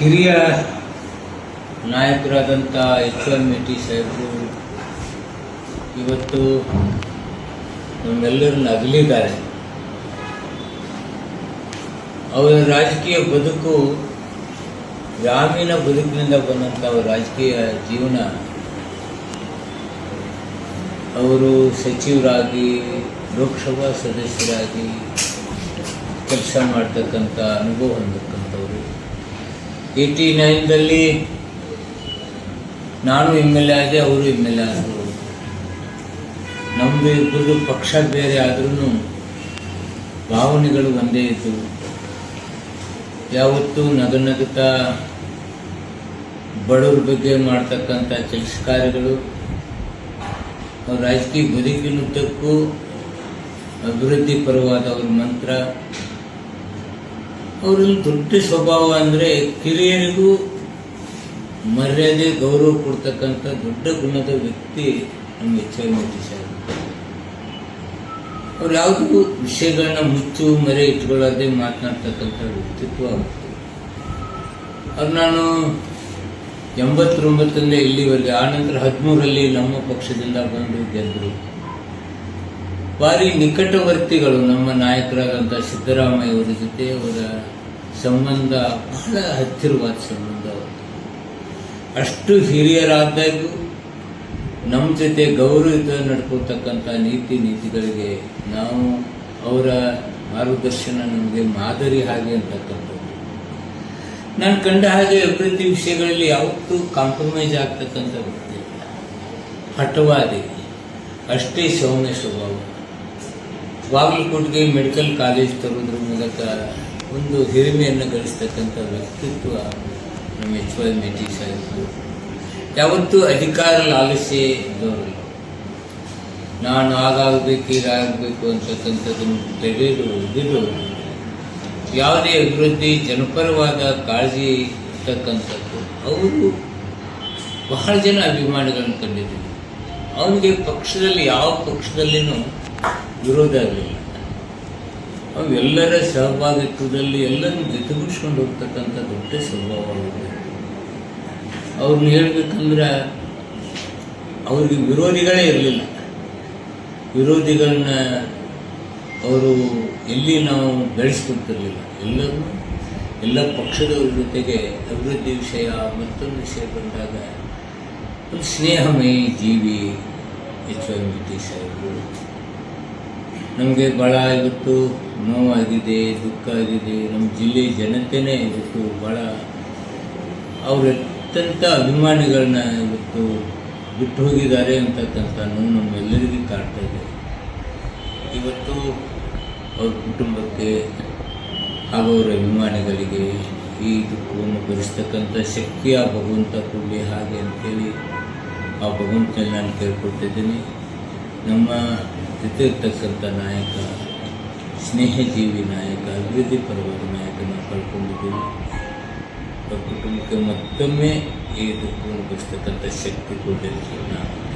ಹಿರಿಯ ನಾಯಕರಾದಂಥ H M T ಸಾಹೇಬರು, ಇವತ್ತು ನಮ್ಮೆಲ್ಲರನ್ನ ಅಗಲಿದ್ದಾರೆ. ಅವರ ರಾಜಕೀಯ ಬದುಕು ಗ್ರಾಮೀಣ ಬದುಕಿನಿಂದ ಬಂದಂಥ ಅವರ ರಾಜಕೀಯ ಜೀವನ, ಅವರು ಸಚಿವರಾಗಿ, ಲೋಕಸಭಾ ಸದಸ್ಯರಾಗಿ ಕೆಲಸ ಮಾಡ್ತಕ್ಕಂಥ ಅನುಭವ ಹೊಂದಕ್ಕಂಥವ್ರು. ಏಯ್ಟಿ ನೈನ್ದಲ್ಲಿ ನಾನು ಎಂ ಎಲ್ ಎ ಆದೆ ಅವರು ಎಂ ಎಲ್ ಎ ಆದರು. ನಮ್ಮದು ಇಬ್ಬರದು ಪಕ್ಷ ಬೇರೆ ಆದ್ರೂ ಭಾವನೆಗಳು ಒಂದೇ ಇದ್ದವು ಯಾವತ್ತೂ ನಗನಗುತ್ತಾ ಬಡವ್ರ ಬಗ್ಗೆ ಮಾಡ್ತಕ್ಕಂಥ ಕೆಲಸ ಕಾರ್ಯಗಳು ಅವ್ರ ರಾಜಕೀಯ ಬದುಕಿನುದ್ದಕ್ಕೂ ಅಭಿವೃದ್ಧಿ ಪರವಾದ ಅವ್ರ ಮಂತ್ರ. ಅವರಲ್ಲಿ ದೊಡ್ಡ ಸ್ವಭಾವ ಅಂದರೆ ಕಿರಿಯರಿಗೂ ಮರ್ಯಾದೆ, ಗೌರವ ಕೊಡ್ತಕ್ಕಂಥ ದೊಡ್ಡ ಗುಣದ ವ್ಯಕ್ತಿ ಐ ಮೋದಿ ಸಾಹೇಬ್. ಅವ್ರು ಯಾವುದೂ ವಿಷಯಗಳನ್ನ ಮುಚ್ಚು, ಮರೆ ಇಟ್ಕೊಳ್ಳೋದೆ ಮಾತನಾಡ್ತಕ್ಕಂಥ ವ್ಯಕ್ತಿತ್ವ ಅವ್ರು ನಾನು ಎಂಬತ್ತೊಂಬತ್ತರಿಂದ ಇಲ್ಲಿವರೆಗೆ ಆನಂತರ ಹದಿಮೂರಲ್ಲಿ ನಮ್ಮ ಪಕ್ಷದಿಂದ ಬಂದು ಗೆದ್ದರು ಭಾರಿ ನಿಕಟವರ್ತಿಗಳು ನಮ್ಮ ನಾಯಕರಾದಂಥ ಸಿದ್ದರಾಮಯ್ಯ ಅವರ ಜೊತೆ ಅವರ ಸಂಬಂಧ ಬಹಳ ಹತ್ತಿರವಾದ ಸಂಬಂಧ ಅಷ್ಟು ಹಿರಿಯರಾದಾಗೂ ನಮ್ಮ ಜೊತೆ ಗೌರವಿತ ನಡ್ಕೊಳ್ತಕ್ಕಂಥ ನೀತಿ ನೀತಿಗಳಿಗೆ ನಾವು ಅವರ ಮಾರ್ಗದರ್ಶನ ನಮಗೆ ಮಾದರಿ ಹಾಗೆ ಅಂತಕ್ಕಂಥದ್ದು. ನಾನು ಕಂಡ ಹಾಗೆ ಅಭಿವೃದ್ಧಿ ವಿಷಯಗಳಲ್ಲಿ ಯಾವತ್ತೂ ಕಾಂಪ್ರಮೈಸ್ ಆಗ್ತಕ್ಕಂಥ ವ್ಯಕ್ತಿ. ಹಠವಾದಿ ಅಷ್ಟೇ ಸೌಮ್ಯ ಸ್ವಭಾವ. ಬಾಗಲಕೋಟೆಗೆ ಮೆಡಿಕಲ್ ಕಾಲೇಜ್ ತರೋದ್ರ ಮೂಲಕ ಒಂದು ಹಿರಿಮೆಯನ್ನು ಗಳಿಸ್ತಕ್ಕಂಥ ವ್ಯಕ್ತಿತ್ವ ನಮ್ಮ ಎಚ್ ವೈ ಮೇಟಿ ಸಾಹೇಬರು. ಯಾವತ್ತೂ ಅಧಿಕಾರ ಲಾಲಸೆ ಇದ್ದವರು ನಾನು ಆಗಾಗಬೇಕು ಹೀಗಾಗಬೇಕು ಅಂತಕ್ಕಂಥದ್ದನ್ನು ತೆಗೆದು ಇದ್ದರು ಯಾವುದೇ ಅಭಿವೃದ್ಧಿ, ಜನಪರವಾದ ಕಾಳಜಿ ಇರ್ತಕ್ಕಂಥದ್ದು, ಅವರು ಬಹಳ ಜನ ಅಭಿಮಾನಿಗಳನ್ನು ಕಂಡಿದ್ದೀವಿ. ಅವನಿಗೆ ಪಕ್ಷದಲ್ಲಿ ಯಾವ ಪಕ್ಷದಲ್ಲಿನೂ ವಿರೋಧ ಆಗಲಿಲ್ಲ. ಅವು ಎಲ್ಲರ ಸಹಭಾಗಿತ್ವದಲ್ಲಿ ಎಲ್ಲರೂ ಜೊತೆಗೂಡಿಸ್ಕೊಂಡು ಹೋಗ್ತಕ್ಕಂಥ ದೊಡ್ಡ ಸ್ವಭಾವ ಅವ್ರನ್ನ ಹೇಳ್ಬೇಕಂದ್ರೆ ಅವ್ರಿಗೆ ವಿರೋಧಿಗಳೇ ಇರಲಿಲ್ಲ. ವಿರೋಧಿಗಳನ್ನ ಅವರು ಎಲ್ಲಿ ನಾವು ಬೆಳೆಸ್ಕೊಡ್ತಿರ್ಲಿಲ್ಲ ಎಲ್ಲರೂ ಎಲ್ಲ ಪಕ್ಷದವ್ರ ಜೊತೆಗೆ ಅಭಿವೃದ್ಧಿ ವಿಷಯ, ಮತ್ತೊಂದು ವಿಷಯ ಬಂದಾಗ ಒಂದು ಸ್ನೇಹಮಯಿ ಜೀವಿ ಎಚ್ ವೈ ಸಾಹೇಬರು ನಮಗೆ ಭಾಳ ಇವತ್ತು ನೋವಾಗಿದೆ, ದುಃಖ ಆಗಿದೆ. ನಮ್ಮ ಜಿಲ್ಲೆ ಜನತೆನೇ ಇವತ್ತು ಭಾಳ ಅವ್ರ ಅತ್ಯಂತ ಅಭಿಮಾನಿಗಳನ್ನ ಇವತ್ತು ಬಿಟ್ಟು ಹೋಗಿದ್ದಾರೆ ಅಂತಕ್ಕಂಥ ನೋವು ನಮ್ಮೆಲ್ಲರಿಗೂ ಕಾಡ್ತಾ ಇದೆ. ಇವತ್ತು ಅವ್ರ ಕುಟುಂಬಕ್ಕೆ ಹಾಗೂ ಅವರ ಅಭಿಮಾನಿಗಳಿಗೆ ಈ ದುಃಖವನ್ನು ಭರಿಸ್ತಕ್ಕಂಥ ಶಕ್ತಿ ಆ ಭಗವಂತ ಕೊಡಲಿ ಹಾಗೆ ಅಂತೇಳಿ ಆ ಭಗವಂತನ ನಾನು ಕೇಳ್ಕೊಳ್ತಿದ್ದೀನಿ ನಮ್ಮ ಜೊತೆ ಇರ್ತಕ್ಕಂಥ ನಾಯಕ, ಸ್ನೇಹಜೀವಿ ನಾಯಕ, ಅಭಿವೃದ್ಧಿ ಪರವಾದ ನಾಯಕನ ಕಳ್ಕೊಂಡಿದ್ದೀವಿ. ಅವ್ರ ಕುಟುಂಬಕ್ಕೆ ಮತ್ತೊಮ್ಮೆ ಈ ದುಃಖವನ್ನು ಶಕ್ತಿ ಕೊಡಲಿ ಅಂತ ನಾನು